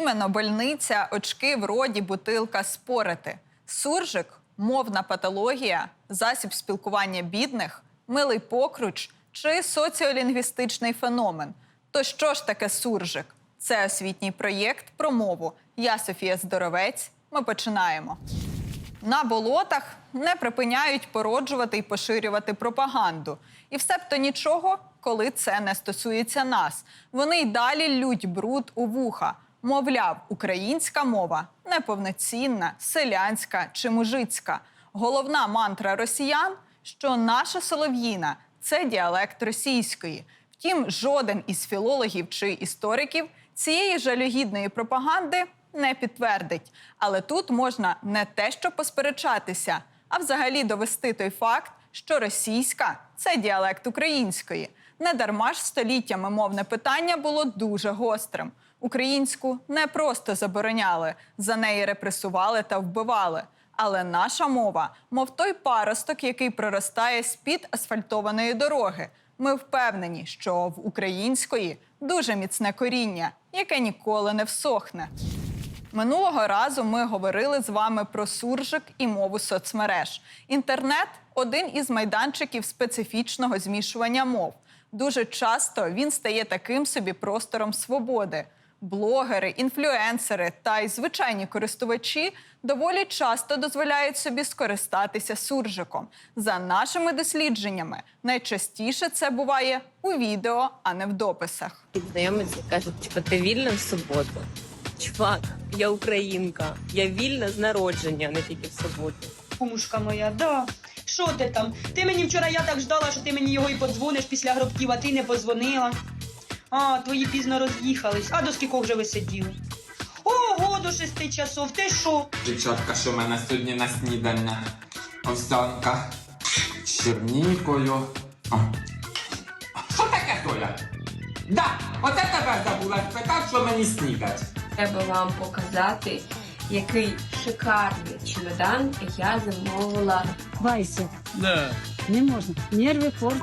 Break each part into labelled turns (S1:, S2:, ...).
S1: іменно, больниця, очки, вроді, бутилка, спорити. Суржик, мовна патологія, засіб спілкування бідних, милий покруч чи соціолінгвістичний феномен. То що ж таке суржик? Це освітній проєкт про мову. Я Софія Здоровець. Ми починаємо. На болотах не припиняють породжувати і поширювати пропаганду. І всебто нічого, коли це не стосується нас. Вони й далі лють бруд у вуха. Мовляв, українська мова неповноцінна, селянська чи мужицька. Головна мантра росіян, що наша солов'їна це діалект російської. Втім, жоден із філологів чи істориків цієї жалюгідної пропаганди не підтвердить. Але тут можна не те, що посперечатися, а взагалі довести той факт, що російська це діалект української. Не дарма ж століттями мовне питання було дуже гострим. Українську не просто забороняли, за неї репресували та вбивали. Але наша мова, мов той паросток, який проростає з-під асфальтованої дороги. Ми впевнені, що в української дуже міцне коріння, яке ніколи не всохне. Минулого разу ми говорили з вами про суржик і мову соцмереж. Інтернет один із майданчиків специфічного змішування мов. Дуже часто він стає таким собі простором свободи. Блогери, інфлюенсери та й звичайні користувачі доволі часто дозволяють собі скористатися суржиком. За нашими дослідженнями, найчастіше це буває у відео, а не в дописах.
S2: Знайомиться і каже, типу, ти вільна в суботу. Чувак, я українка. Я вільна з народження, не тільки в суботу.
S3: Кумушка моя, да. Що ти там? Ти мені вчора я так ждала, що ти мені його і подзвониш після гробків, а ти не позвонила. А, твої пізно роз'їхались. А до скількох вже ви сиділи? Ого, до шести часов. Ти що?
S4: Дівчатка, що в мене сьогодні на снідання? Овсянка з чернікою. А. Що таке, Толя? Да, оце тебе забула спитати, що мені снідать.
S5: Треба вам показати, який шикарний чемодан я замовила.
S6: Вася,
S7: Да.
S6: не можна. Нерви портять,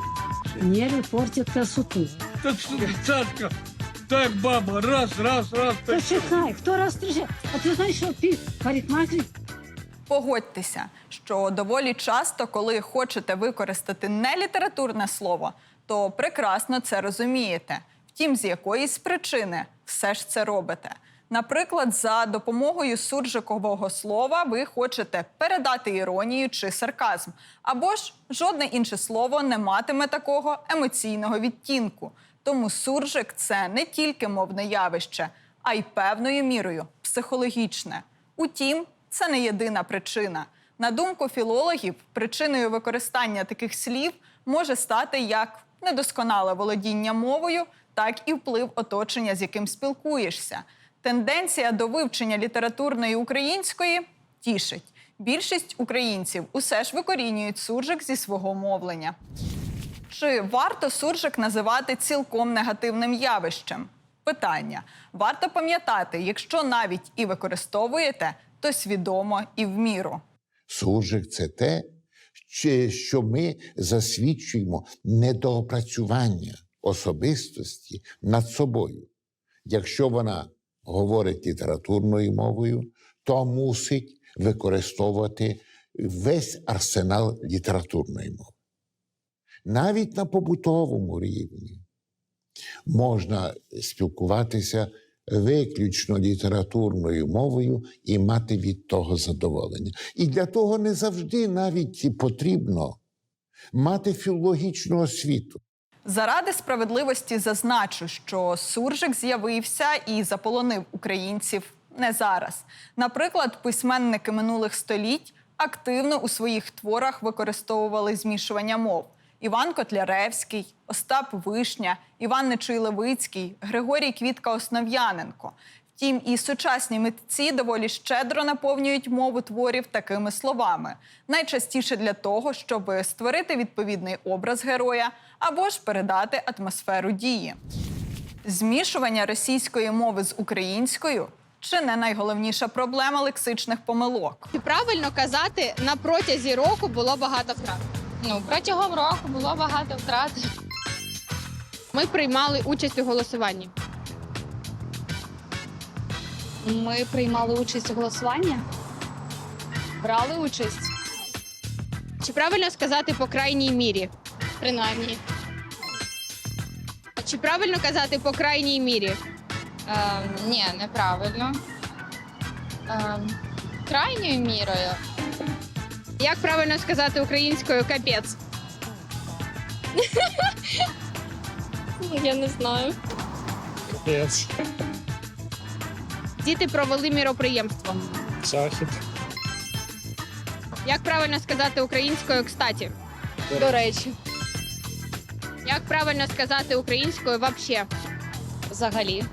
S6: нерви портять красоту.
S7: Так что, цатка, так баба, раз, раз, раз.
S6: Та
S7: Так.
S6: чекай, хто раз стрижи? А ти знаєш, що ти парикмахер?
S1: Погодьтеся, що доволі часто, коли хочете використати не літературне слово, то прекрасно це розумієте. Втім, з якоїсь причини все ж це робите. Наприклад, за допомогою суржикового слова ви хочете передати іронію чи сарказм, або ж жодне інше слово не матиме такого емоційного відтінку. Тому суржик це не тільки мовне явище, а й певною мірою психологічне. Утім, це не єдина причина. На думку філологів, причиною використання таких слів може стати як недосконале володіння мовою, так і вплив оточення, з яким спілкуєшся. Тенденція до вивчення літературної української тішить. Більшість українців усе ж викорінюють суржик зі свого мовлення. Чи варто суржик називати цілком негативним явищем? Питання: варто пам'ятати, якщо навіть і використовуєте, то свідомо і в міру.
S8: Суржик це те, що ми засвідчуємо недоопрацювання особистості над собою. Якщо вона говорить літературною мовою, то мусить використовувати весь арсенал літературної мови. Навіть на побутовому рівні можна спілкуватися виключно літературною мовою і мати від того задоволення. І для того не завжди навіть потрібно мати філологічну освіту.
S1: Заради справедливості зазначу, що суржик з'явився і заполонив українців не зараз. Наприклад, письменники минулих століть активно у своїх творах використовували змішування мов. Іван Котляревський, Остап Вишня, Іван Нечуй Левицький, Григорій Квітка Основ'яненко. Втім, і сучасні митці доволі щедро наповнюють мову творів такими словами, найчастіше для того, щоб створити відповідний образ героя або ж передати атмосферу дії. Змішування російської мови з українською чи не найголовніша проблема лексичних помилок.
S9: Правильно казати на протязі року було багато втрат?
S10: Ну, протягом року було багато втрат.
S9: Ми приймали участь у голосуванні. Ми приймали участь у голосуванні. Брали участь. Чи правильно сказати по крайній мірі? Принаймні. Чи правильно казати по крайній мірі?
S10: Ем, ні, неправильно. Ем, крайньою мірою.
S9: Як правильно сказати українською капець?
S10: Я не знаю.
S7: Капець.
S9: Діти провели міроприємство.
S7: Захід.
S9: Як правильно сказати українською кстаті? До речі. Як правильно сказати українською вообще? Взагалі.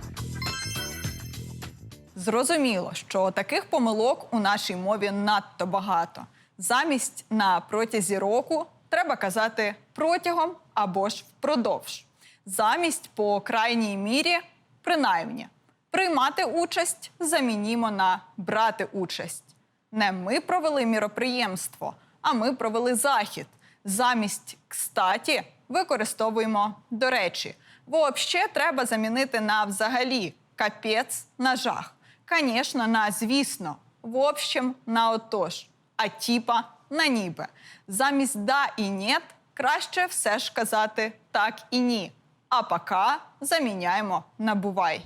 S1: Зрозуміло, що таких помилок у нашій мові надто багато. Замість на протязі року треба казати протягом або ж впродовж. Замість по крайній мірі принаймні. Приймати участь замінімо на брати участь. Не ми провели міроприємство, а ми провели захід. Замість кстаті використовуємо до речі. Вообще треба замінити на взагалі капець на жах. Звісно, на звісно. В общем, на отож. А типа на ніби. Замість да і нєт краще все ж казати так і ні. А пока заміняємо на бувай.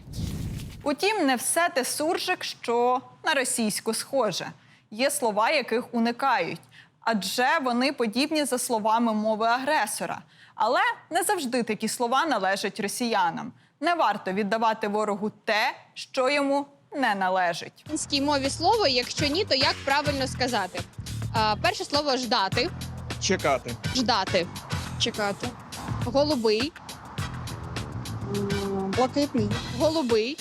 S1: Утім, не все те суржик, що на російську схоже. Є слова, яких уникають, адже вони подібні за словами мови агресора. Але не завжди такі слова належать росіянам. Не варто віддавати ворогу те, що йому не належить.
S9: В українській мові слово, якщо ні, то як правильно сказати? А, перше слово ждати.
S7: Чекати.
S9: Ждати. Чекати. Голубий.
S6: Блакитний.
S9: Голубий.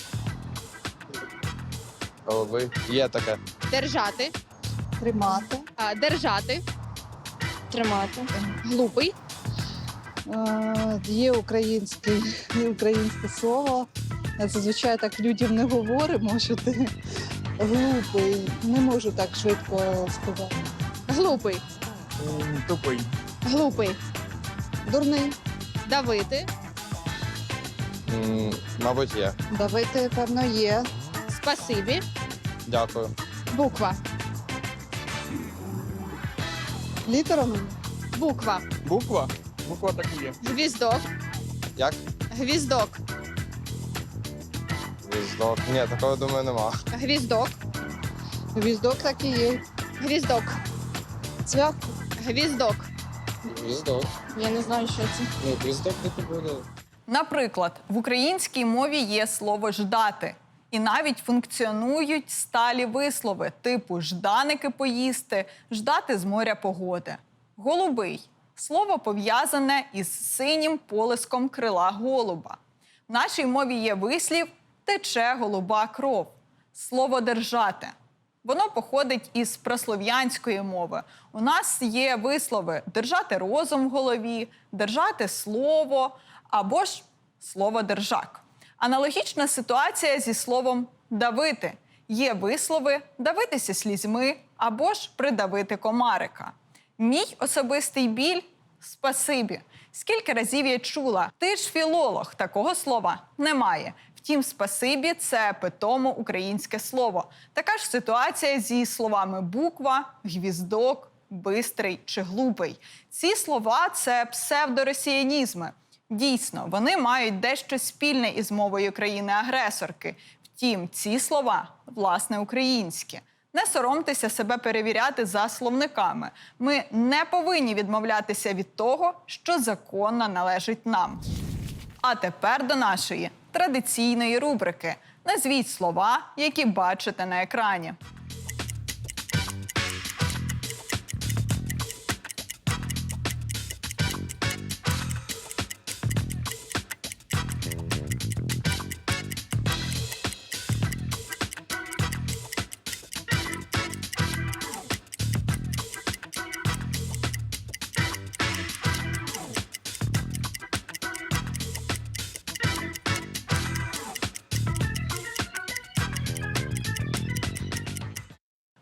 S11: Голови. Є таке.
S9: Держати.
S6: Тримати.
S9: А, держати.
S6: Тримати.
S9: Глупий.
S6: Е, Є українське, українське слово. Зазвичай так людям не говоримо, що ти глупий. Не можу так швидко сказати.
S9: Глупий.
S7: Тупий.
S9: Глупий.
S6: Дурний.
S9: Давити.
S11: М, Мабуть, є.
S6: Давити, певно, є.
S9: Спасибі.
S11: Дякую.
S9: Буква.
S6: Літерами.
S9: Буква.
S7: Буква? Буква так і є.
S9: Гвіздок.
S11: Як?
S9: Гвіздок.
S11: Віздок. Ні, такого думаю нема.
S9: Гвіздок.
S6: Гвіздок так і є.
S9: Гвіздок.
S6: Цвях.
S9: Гвіздок.
S11: Віздок.
S9: Я не знаю, що це.
S11: Ну, віздок не буде.
S1: Наприклад, в українській мові є слово ждати, і навіть функціонують сталі вислови типу жданики поїсти, ждати з моря погоди. Голубий слово пов'язане із синім полиском крила голуба. В нашій мові є вислів тече голуба кров. Слово держати. Воно походить із прослов'янської мови. У нас є вислови держати розум в голові, держати слово або ж слово держак. Аналогічна ситуація зі словом давити. Є вислови давитися слізьми або ж придавити комарика. Мій особистий біль спасибі. Скільки разів я чула, ти ж філолог, такого слова немає. Втім, спасибі це питомо українське слово. Така ж ситуація зі словами буква, гвіздок, бистрий чи глупий. Ці слова це псевдоросіянізми. Дійсно, вони мають дещо спільне із мовою країни-агресорки. Втім, ці слова власне українські. Не соромтеся себе перевіряти за словниками. Ми не повинні відмовлятися від того, що законно належить нам. А тепер до нашої традиційної рубрики. Назвіть слова, які бачите на екрані.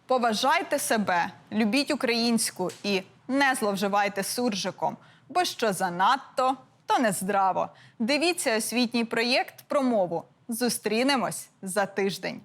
S1: Поважайте себе, любіть українську і не зловживайте суржиком, бо що занадто, то нездраво. Дивіться освітній проєкт про мову. Зустрінемось за тиждень.